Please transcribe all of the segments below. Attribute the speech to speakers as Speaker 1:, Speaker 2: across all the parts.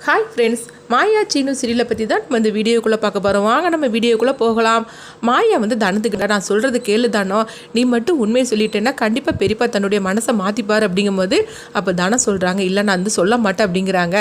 Speaker 1: Hi friends மாயா சீனு சீரியலை பற்றி தான் நம்ம இந்த வீடியோக்குள்ளே பார்க்க போகிறோம் வாங்க நம்ம வீடியோக்குள்ளே போகலாம். மாயா வந்து தனத்துக்கிட்ட நான் சொல்கிறது கேளு தானோ? நீ மட்டும் உண்மையை சொல்லிட்டேன்னா கண்டிப்பாக பெரியப்பா தன்னுடைய மனசை மாற்றிப்பார் அப்படிங்கும்போது அப்போ தனம் சொல்கிறாங்க இல்லை நான் வந்து சொல்ல மாட்டேன் அப்படிங்கிறாங்க.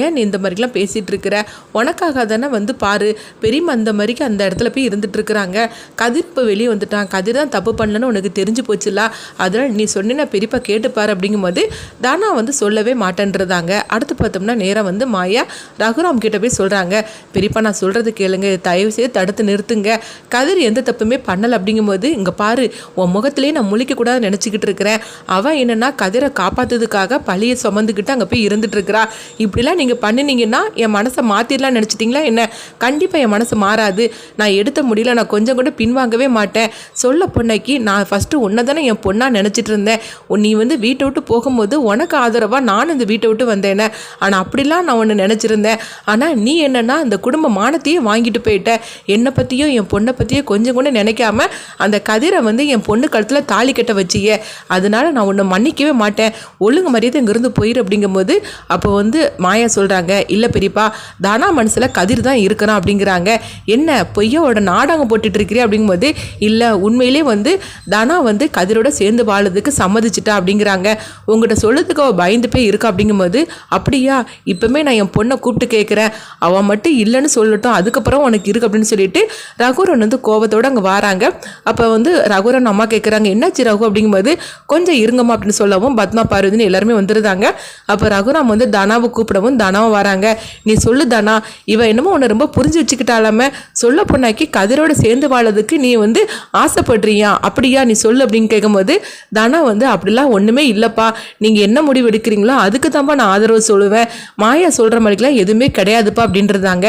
Speaker 1: ஏன் நீ இந்த மாதிரிலாம் பேசிகிட்டு இருக்கிற? உனக்காக தானே வந்து பாரு. பெரியம்மா அந்த மாதிரிக்கு அந்த இடத்துல போய் இருந்துட்டு இருக்கிறாங்க. கதிர் இப்போ வெளியே வந்துட்டான். கதிர் தான் தப்பு பண்ணலன்னு உனக்கு தெரிஞ்சு போச்சுல? அதனால் நீ சொன்னினா பெரியப்பா கேட்டுப்பார் அப்படிங்கும்போது தானா வந்து சொல்லவே மாட்டேன்றதாங்க. அடுத்து பார்த்தோம்னா நேராக வந்து மாயா ரகுராம் கிட்ட போய் சொல்கிறாங்க பெரியப்பா நான் சொல்கிறது கேளுங்க. தயவு செய்து தடுத்து நிறுத்துங்க. கதிர் எந்த தப்புமே பண்ணலை அப்படிங்கும்போது இங்கே பாரு உன் முகத்திலே நான் முழிக்கக்கூடாதுன்னு நினச்சிக்கிட்டு இருக்கிறேன். அவன் என்னென்னா கதிரை காப்பாற்றுறதுக்காக பழியை சுமந்துக்கிட்டு அங்கே போய் இருந்துட்டு இருக்கிறா இப்படிலாம் நீங்கள் பண்ணினீங்கன்னா என் மனசை மாற்றிடலாம் நினச்சிட்டிங்களா என்ன? கண்டிப்பாக என் மனசு மாறாது. நான் எடுத்த முடியல. நான் கொஞ்சம் கூட பின்வாங்கவே மாட்டேன். சொல்ல பொண்ணைக்கு நான் ஃபஸ்ட்டு உன்னை தானே என் பொண்ணாக நினச்சிட்டு இருந்தேன். உன் நீ வந்து வீட்டை விட்டு போகும்போது உனக்கு ஆதரவாக நானும் இந்த வீட்டை விட்டு வந்தேனே. ஆனால் அப்படிலாம் நான் ஒன்று நினச்சிருந்தேன். ஆனால் நீ என்னன்னா அந்த குடும்ப மானத்தையே வாங்கிட்டு போயிட்ட. என்னை பற்றியும் என் பொண்ணை பற்றியும் கொஞ்சம் கூட நினைக்காம அந்த கதிரை வந்து என் பொண்ணு கழுத்தில் தாலி கட்ட வச்சிய. அதனால நான் உன்னை மன்னிக்கவே மாட்டேன். ஒழுங்கு மரியாதை இங்கேருந்து போயிரு அப்படிங்கும்போது அப்போ வந்து மாயா சொல்கிறாங்க இல்லை பெரியப்பா தானா மனசில் கதிர் தான் இருக்கிறான் அப்படிங்கிறாங்க. என்ன பொய்யோட நாடகம் போட்டுட்டு இருக்கிறே அப்படிங்கும்போது இல்லை உண்மையிலே வந்து தானா வந்து கதிரோட சேர்ந்து வாழறதுக்கு சம்மதிச்சிட்டா அப்படிங்கிறாங்க. உங்கள்கிட்ட சொல்லுறதுக்கு அவள் பயந்து போய் இருக்கா? அப்படிங்கும்போது அப்படியா இப்போமே நான் என் பொண்ணை கூப்பிட்டு கேட்குறேன் அவன் மட்டும் இல்லைன்னு சொல்லட்டும் அதுக்கப்புறம் உனக்கு இருக்கு அப்படின்னு சொல்லிட்டு ரகுரன் வந்து கோபத்தோடு அங்கே வராங்க. அப்போ வந்து ரகுரன் அம்மா கேட்குறாங்க என்னாச்சு ரகு? அப்படிங்கும்போது கொஞ்சம் இருங்கம்மா அப்படின்னு சொல்லவும் பத்மா பார்வதினு எல்லாருமே வந்துருந்தாங்க. அப்போ ரகுராம் வந்து தனாவை கூப்பிடவும் தனாவும் வராங்க. நீ சொல்லு தனா இவன் என்னமோ உன்னை ரொம்ப புரிஞ்சு வச்சுக்கிட்டாலாம சொல்ல பொண்ணாக்கி கதிரோட சேர்ந்து வாழதுக்கு நீ வந்து ஆசைப்படுறியா? அப்படியா? நீ சொல்லு அப்படின்னு கேட்கும்போது தனா வந்து அப்படிலாம் ஒன்றுமே இல்லைப்பா. நீங்கள் என்ன முடிவு எடுக்கிறீங்களோ அதுக்கு தான்ப்பா நான் ஆதரவு சொல்லுவேன். மாயா சொல்கிற மாதிரிலாம் எதுவுமே கிடையாது கிடையாதுப்பா அப்படின்றதாங்க.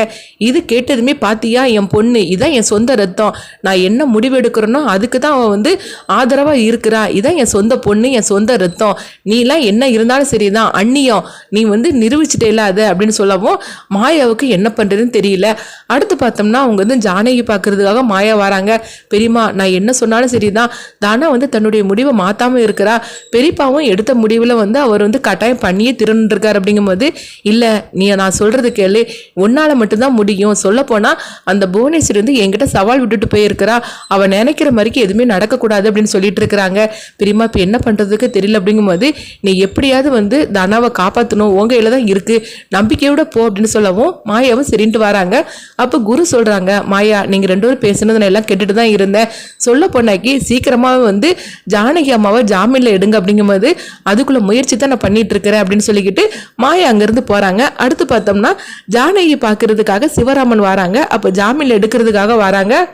Speaker 1: இது கேட்டதுமே பாத்தியா என் பொண்ணு இதான் என் சொந்த ரத்தம். நான் என்ன முடிவு எடுக்கிறேனோ அதுக்கு தான் அவன் வந்து ஆதரவாக இருக்கிறா. இதான் என் சொந்த பொண்ணு என் சொந்த ரத்தம். நீலாம் என்ன இருந்தாலும் சரிதான். அந்நியம் நீ வந்து நிரூபிச்சிட்டே அது அப்படின்னு சொல்லவும் மாயாவுக்கு என்ன பண்ணுறதுன்னு தெரியல. அடுத்து பார்த்தோம்னா அவங்க வந்து ஜானகி பார்க்கறதுக்காக மாயா வராங்க. பெரியம்மா நான் என்ன சொன்னாலும் சரிதான். தானா வந்து தன்னுடைய முடிவை மாற்றாமல் இருக்கிறா. பெரியப்பாவும் எடுத்த முடிவில் வந்து அவர் வந்து கட்டாயம் பண்ணியே திருந்துருக்கார் அப்படிங்கும்போது இல்லை நீ நான் சொல்கிறது கேளு உன்னால் மட்டும்தான் முடியும். சொல்லப்போனால் அந்த புவனேஸ்வரி வந்து என்கிட்ட சவால் விட்டுட்டு போயிருக்கிறா. அவள் நினைக்கிற மாதிரிக்கு எதுவுமே நடக்கக்கூடாது அப்படின்னு சொல்லிட்டு இருக்கிறாங்க. பெரியம்மா இப்போ என்ன பண்ணுறதுக்கு தெரியல அப்படிங்கும்போது நீ எப்படியாவது வந்து தனாவை காப்பாற்றணும் உங்க கையில் தான் இருக்குது நம்பிக்கையோட போ அப்படின்னு சொல்லவும் மாயாவும் சரின்ட்டு வராங்க. அப்போ குரு சொல்கிறாங்க மாயா நீங்கள் ரெண்டு பேரும் பேசுனது நான் எல்லாம் கேட்டுட்டு தான் இருந்தேன். சொல்ல போனாக்கி சீக்கிரமாக வந்து ஜானகி அம்மாவை ஜாமீனில் எடுங்க அப்படிங்கும்போது அதுக்குள்ளே முயற்சி தான் நான் பண்ணிட்டு இருக்கிறேன் அப்படின்னு சொல்லிக்கிட்டு மாயா அங்கேருந்து போகிறாங்க அடுத்து பார்த்தோம்னா ஜானகி பார்க்கறதுக்காக சிவராமன் வராங்க. அப்போ ஜாமீன் எடுக்கிறதுக்காக வராங்க.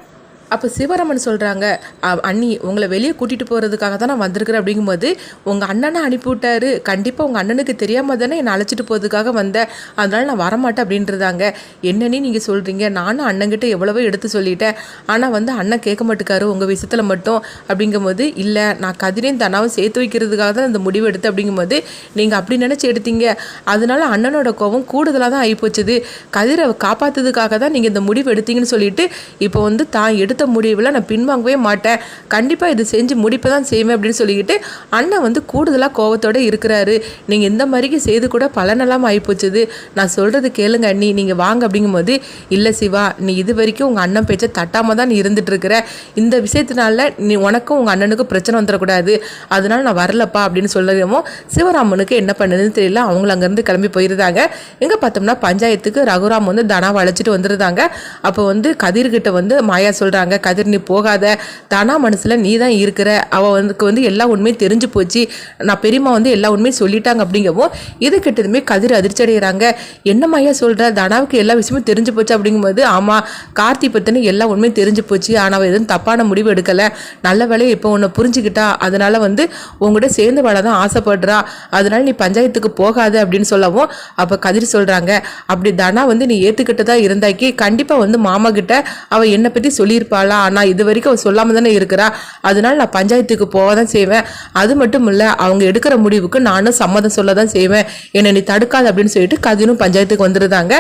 Speaker 1: அப்போ சிவராமன் சொல்கிறாங்க அண்ணி உங்களை வெளியே கூட்டிகிட்டு போகிறதுக்காக தான் நான் வந்திருக்கிறேன். அப்படிங்கும்போது உங்கள் அண்ணனை அனுப்பிவிட்டாரு கண்டிப்பாக உங்கள் அண்ணனுக்கு தெரியாமல் தானே என்னை அழைச்சிட்டு போகிறதுக்காக வந்தேன் அதனால் நான் வரமாட்டேன். அப்படின்றதாங்க. என்னன்னு நீங்கள் சொல்கிறீங்க நானும் அண்ணங்கிட்ட எவ்வளவோ எடுத்து சொல்லிட்டேன். ஆனால் வந்து அண்ணன் கேட்க மாட்டுக்காரு. உங்கள் விஷயத்தில் மட்டும். அப்படிங்கும்போது இல்லை நான் கதிரையும் தனாவும் சேர்த்து வைக்கிறதுக்காக தான் இந்த முடிவு எடுத்தேன். அப்படிங்கும்போது நீங்கள் அப்படி நினச்சி எடுத்தீங்க. அதனால அண்ணனோட கோவம் கூடுதலாக தான் ஆகிப்போச்சுது கதிரை காப்பாற்றுறதுக்காக தான் நீங்கள் இந்த முடிவு எடுத்தீங்கன்னு சொல்லிட்டு இப்போ வந்து தான் எடுத்த முடிவில் நான் பின்வாங்கவே மாட்டேன். கண்டிப்பாக இது செஞ்சு முடிப்பை தான் செய்வேன் அப்படின்னு சொல்லிக்கிட்டு அண்ணன் வந்து கூடுதலாக கோவத்தோடு இருக்கிறாரு. நீங்கள் இந்த மாதிரிக்கு செய்து கூட பலனெல்லாம் ஆகிப்போச்சுது நான் சொல்கிறது கேளுங்க அண்ணி. நீங்கள் வாங்க அப்படிங்கும்போது இல்லை சிவா நீ இது வரைக்கும் உங்கள் அண்ணன் பேச்சை தட்டாமல் தான் நீ இருக்கிற இந்த விஷயத்தினால நீ உனக்கும் உங்கள் அண்ணனுக்கும் பிரச்சனை வந்துடக்கூடாது. அதனால நான் வரலப்பா அப்படின்னு சொல்லவும் சிவராமனுக்கு என்ன பண்ணுதுன்னு தெரியல. அவங்களும் அங்கேருந்து கிளம்பி போயிருந்தாங்க. எங்கே பார்த்தோம்னா பஞ்சாயத்துக்கு ரகுராம் வந்து தனாவை அழைச்சிட்டு வந்துருந்தாங்க. அப்போ வந்து கதிர்கிட்ட வந்து மாயா சொல்கிறாங்க கதிர் நீ போகாத. தானா மனசில் நீ தான் இருக்கிற. அவள் வந்து வந்து எல்லா உண்மையும் தெரிஞ்சு போச்சு. நான் பெரியம்மா வந்து எல்லா உண்மையும் சொல்லிட்டாங்க அப்படிங்கவும் இது கிட்டதுமே கதிர் அதிர்ச்சி அடைகிறாங்க என்ன மாயா சொல்கிற தனாவுக்கு எல்லா விஷயமும் தெரிஞ்சு போச்சு அப்படிங்கும்போது ஆமாம் கார்த்தி பற்றின எல்லா உண்மையும் தெரிஞ்சு போச்சு. ஆனால் அவள் எதுவும் தப்பான முடிவு எடுக்கலை. நல்ல வேலையை இப்போ உன்னை புரிஞ்சுக்கிட்டா. அதனால் வந்து உங்கள்கிட்ட சேர்ந்து வாழ தான் ஆசைப்படுறா. அதனால நீ பஞ்சாயத்துக்கு போகாது அப்படின்னு சொல்லவும் அப்போ கதிர் சொல்கிறாங்க அப்படி தனா வந்து நீ ஏற்றுக்கிட்டு தான் இருந்தாக்கி கண்டிப்பாக வந்து மாமா கிட்ட அவள் என்னை பற்றி சொல்லியிருப்பா. இருப்பாளா ஆனால் இது வரைக்கும் அவள் சொல்லாமல் தானே இருக்கிறா. அதனால நான் பஞ்சாயத்துக்கு போக தான் செய்வேன். அது மட்டும் இல்லை அவங்க எடுக்கிற முடிவுக்கு நானும் சம்மதம் சொல்ல தான் செய்வேன். என்னை நீ தடுக்காது அப்படின்னு சொல்லிட்டு கதினும் பஞ்சாயத்துக்கு வந்துருந்தாங்க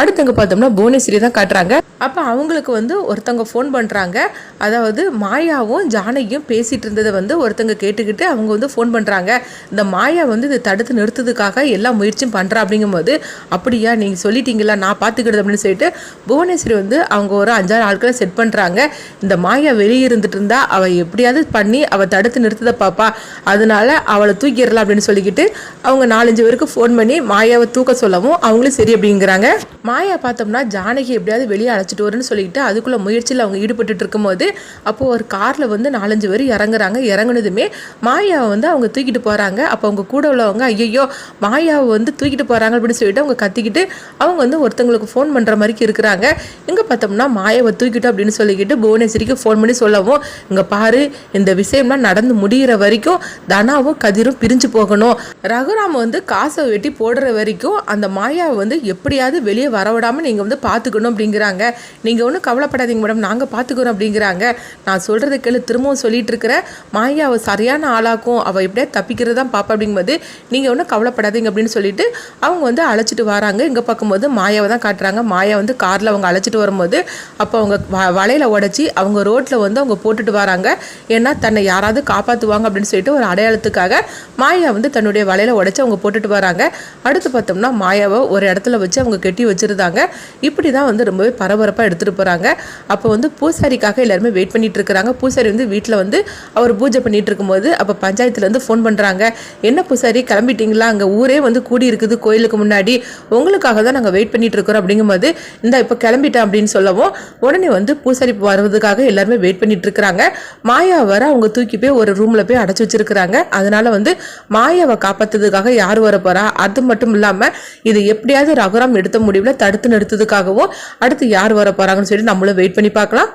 Speaker 1: அடுத்தவங்க பார்த்தோம்னா புவனேஸ்வரி தான் காட்டுறாங்க. அப்போ அவங்களுக்கு வந்து ஒருத்தவங்க ஃபோன் பண்ணுறாங்க அதாவது மாயாவும் ஜானகியும் பேசிகிட்டு இருந்ததை வந்து ஒருத்தங்க கேட்டுக்கிட்டு அவங்க வந்து ஃபோன் பண்ணுறாங்க இந்த மாயா வந்து இதை தடுத்து நிறுத்ததுக்காக எல்லா முயற்சியும் பண்ணுறா அப்படிங்கும்போது அப்படியா நீங்கள் சொல்லிட்டீங்களா? நான் பார்த்துக்கிடுது அப்படின்னு சொல்லிட்டு புவனேஸ்வரி வந்து அவங்க ஒரு அஞ்சாறு ஆட்களை செட் பண்ணுறாங்க இந்த மாயா வெளியே இருந்துட்டு இருந்தா அவள் எப்படியாவது பண்ணி அவள் தடுத்து நிறுத்ததை பாப்பா. அதனால அவளை தூக்கிடலாம் அப்படின்னு சொல்லிக்கிட்டு அவங்க நாலஞ்சு பேருக்கு ஃபோன் பண்ணி மாயாவை தூக்க சொல்லவும் அவங்களும் சரி அப்படிங்கிறாங்க. மாயா பார்த்தோம்னா ஜானகி எப்படியாவது வெளியே அழைச்சிட்டு வரும்னு சொல்லிக்கிட்டு அதுக்குள்ள முயற்சியில் அவங்க ஈடுபட்டுட்டு இருக்கும்போது அப்போ ஒரு கார்ல வந்து நாலஞ்சு பேர் இறங்குறாங்க. இறங்குனதுமே மாயாவை வந்து அவங்க தூக்கிட்டு போறாங்க. அப்போ அவங்க கூட உள்ளவங்க ஐயோ மாயாவை வந்து தூக்கிட்டு போறாங்க அப்படின்னு சொல்லிட்டு அவங்க கத்திக்கிட்டு அவங்க வந்து ஒருத்தங்களுக்கு ஃபோன் பண்ற மாதிரி இருக்கிறாங்க. இங்க பார்த்தோம்னா மாயாவை தூக்கிட்டோம் அப்படின்னு சொல்லிக்கிட்டு புவனேஸ்வரிக்கு ஃபோன் பண்ணி சொல்லவும் இங்கே பாரு இந்த விஷயம்லாம் நடந்து முடிகிற வரைக்கும் தனாவும் கதிரும் பிரிஞ்சு போகணும். ரகுராம் வந்து காசை வெட்டி போடுற வரைக்கும் அந்த மாயாவை வந்து எப்படியாவது வெளியே வரவிடாமல் நீங்கள் வந்து பார்த்துக்கணும் அப்படிங்கிறாங்க. நீங்கள் ஒன்றும் கவலைப்படாதீங்க மேடம் நாங்கள் பார்த்துக்கிறோம் அப்படிங்கிறாங்க. நான் சொல்கிறது கேளு திரும்பவும் சொல்லிட்டு இருக்கிற மாயாவை சரியான ஆளாக்கும். அவள் எப்படியா தப்பிக்கிறது தான் பாப்பா அப்படிங்கும்போது நீங்கள் ஒன்றும் கவலைப்படாதீங்க அப்படின்னு சொல்லிட்டு அவங்க வந்து அழைச்சிட்டு வராங்க. இங்கே பார்க்கும்போது மாயாவை தான் காட்டுறாங்க. மாயா வந்து காரில் அவங்க அழைச்சிட்டு வரும்போது அப்போ அவங்க வ வலையில உடச்சி அவங்க ரோட்டில் வந்து அவங்க போட்டுட்டு வராங்க. ஏன்னா தன்னை யாராவது காப்பாற்றுவாங்க அப்படின்னு சொல்லிட்டு ஒரு அடையாளத்துக்காக மாயா வந்து தன்னுடைய வலையில உடச்சி அவங்க போட்டுட்டு வராங்க. அடுத்து பார்த்தோம்னா மாயாவை ஒரு இடத்துல வச்சு அவங்க கெட்டி வச்சிருந்தாங்க. இப்படி தான் வந்து ரொம்பவே பரபரப்பாக எடுத்துகிட்டு போகிறாங்க அப்போ வந்து பூசாரிக்காக எல்லாருமே வெயிட் பண்ணிட்டு இருக்கிறாங்க. பூசாரி வந்து வீட்டில் வந்து அவர் பூஜை பண்ணிட்டு இருக்கும்போது அப்போ பஞ்சாயத்துலேருந்து ஃபோன் பண்ணுறாங்க என்ன பூசாரி கிளம்பிட்டீங்களா? அங்கே ஊரே வந்து கூடி இருக்குது. கோயிலுக்கு முன்னாடி உங்களுக்காக தான் நாங்கள் வெயிட் பண்ணிட்டு இருக்கிறோம். அப்படிங்கும்போது இந்த இப்போ கிளம்பிட்டேன் அப்படின்னு சொல்லவும் உடனே வந்து பூசாரி வருவதுக்காக எல்லாருமே வெயிட் பண்ணிட்டு இருக்கிறாங்க மாயா வர அவங்க தூக்கி போய் ஒரு ரூமில் போய் அடைச்சி வச்சிருக்கிறாங்க. அதனால வந்து மாயாவை காப்பாற்றுறதுக்காக யார் வர போறா அது மட்டும் இல்லாமல் இது எப்படியாவது ரகுராம் எடுத்த முடிவில் தடுத்து நிறுத்ததுக்காகவும் அடுத்து யார் வர போறாங்கன்னு சொல்லி நம்மளும் வெயிட் பண்ணி பார்க்கலாம்.